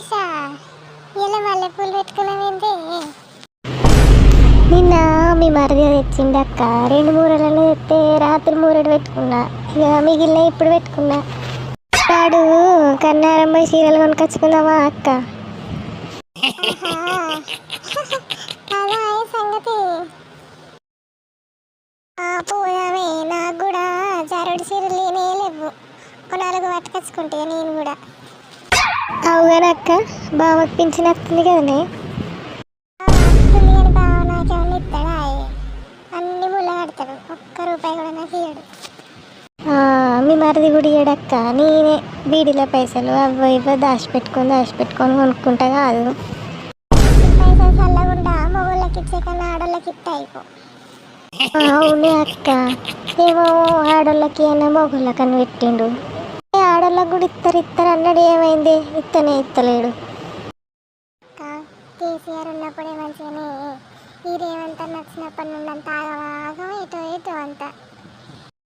శిరీష ఇలా మల్లెపూలు పెట్టుకున్నావేంటి నిన్న మీ మరిది తెచ్చిండక్క రెండు మూరలను తెస్తే రాత్రి మూరడు పెట్టుకున్నా. ఇక మిగిలిన ఇప్పుడు పెట్టుకున్నా. వాడు కన్నారమ్మ చీరలు కొనుకొచ్చుకుందామా అక్క? సంగతి. పోదామే. నాకు కూడా జరడు చీరలు లేనే లేవు. నాలుగు పట్టుకొచ్చుకుంటే నేను కూడా. అవుగానక్క బావకు పింఛన్ వస్తుంది కదనే? వస్తుంది కానీ బావ నాకేమన్నా ఇస్తాడా అన్ని ముళ్ళ కడతాడు ఒక్క రూపాయి కూడా నాకు ఇయ్యడు. మీ మరిది కూడా ఇయ్యడక్క నేనే బీడీల పైసలు అవ్వ ఇవ్వ దాచిపెట్టుకొని దాచిపెట్టుకొని కొనుక్కుంటా కాదు. పైసలు చల్లకుండా మొగోళ్ళకి ఇచ్చే కన్నా ఆడోళ్ళకి ఇస్తే అయిపో. ఆ, అవునే అక్క. ఏమో ఆడోళ్ళకి అయినా మొగోళ్ళకని పెట్టిండు. ఏ ఆడోళ్ళకి కూడా ఇస్తారు ఇస్తారు అన్నాడు ఏమైంది? ఇత్తనే ఇత్తలేడు. అక్క కేసీఆర్ ఉన్నప్పుడే మంచిగానే ఈ రేవంత్ అన్న వచ్చినప్పటి నుండి అంత ఆగమాగం ఇటు ఇటు అంతా.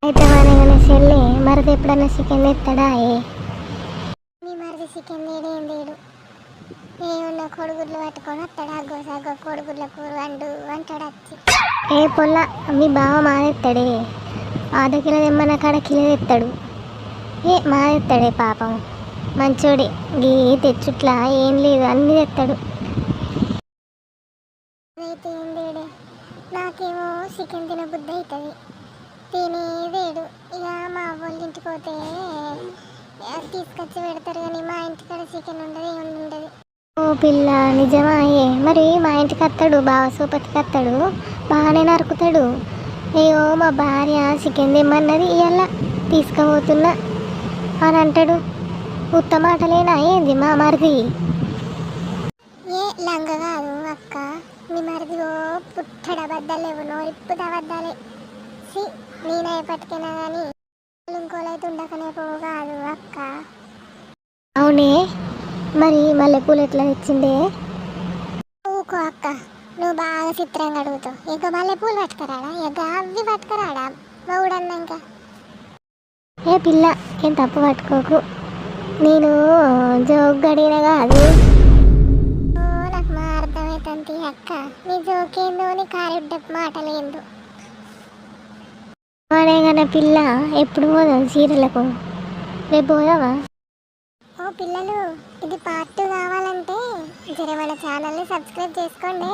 అయితే మన చెల్లి? మరిది ఎప్పుడన్నా చికెన్ ఏ? మీ మరిది చికెన్ తేడు ఏం తేడు? ఏమన్నా కొడుగుడ్లు పట్టుకొని వస్తాడు? అగ్గో సగ్గో కొడుగుడ్ల కూర వండు అంటాడు వచ్చి ఏ పొల్ల మీ బావ మాదెత్తాడే ఆధ కిలో తెమ్మన్న కాడ కిలో తెస్తాడు ఏ మాదెత్తాడే పాపం. మంచోడే గీ తెచ్చుట్లా ఏం లేదు అన్నీ తెస్తాడు అయితే ఏం నాకేమో చికెన్ తిన బుద్ధి అవుతుంది తినే తేడు ఇక మా వాళ్ళ ఇంటికి పోతే తీసుకొచ్చి పెడతారు కానీ మా ఇంటికాడ చికెన్ ఉండదు ఏమి ఉండదు. ఓ పిల్ల నిజమా ఏ? మరి మా ఇంటికి వస్తాడు బావ సూపతికి వస్తాడు బాగానే నరుకుతాడు. అయ్యో మా భార్య చికెన్ తెమ్మన్నది ఇవాళ తీసుకుపోతున్నా. అని అంటాడు. ఉత్త మాటలేనా ఏంది మా మరిది? ఏ లంగ కాదు అక్క. మీ మరిది ఓ పుట్టడ అబద్ధాలు లేవు నోరిప్పుడు అబద్ధాలే. సి నేనే పట్టుకున్నా కానీ ఇంకోలైతే ఉండకనే పోవు కాదు అక్క. అవునే? మరి మల్లెపూలు ఎట్లా తెచ్చిండే ఊకో అక్క. నువ్వు బాగా చిత్రంగా అడుగుతావు. ఇక మళ్ళీ పూలు పట్టుకురాడా? ఇక అవి పట్టుకురాడా? మౌడు అన్నాక ఏ పిల్ల ఏం తప్పు పట్టుకోకు. నేను జోక్ గడిగిన కాదు. నాకు మా అర్థమవుతుంది అక్క. నీ జోక్ ఏందో నీ కారెడ్డ మాటలేందో అనే కానీ పిల్ల ఎప్పుడు పోదాం చీరలకు? రేపు పోదావా ఓ పిల్లలు ఇది పార్ట్ కావాలంటే జర మన ఛానల్ని సబ్స్క్రైబ్ చేసుకోండి.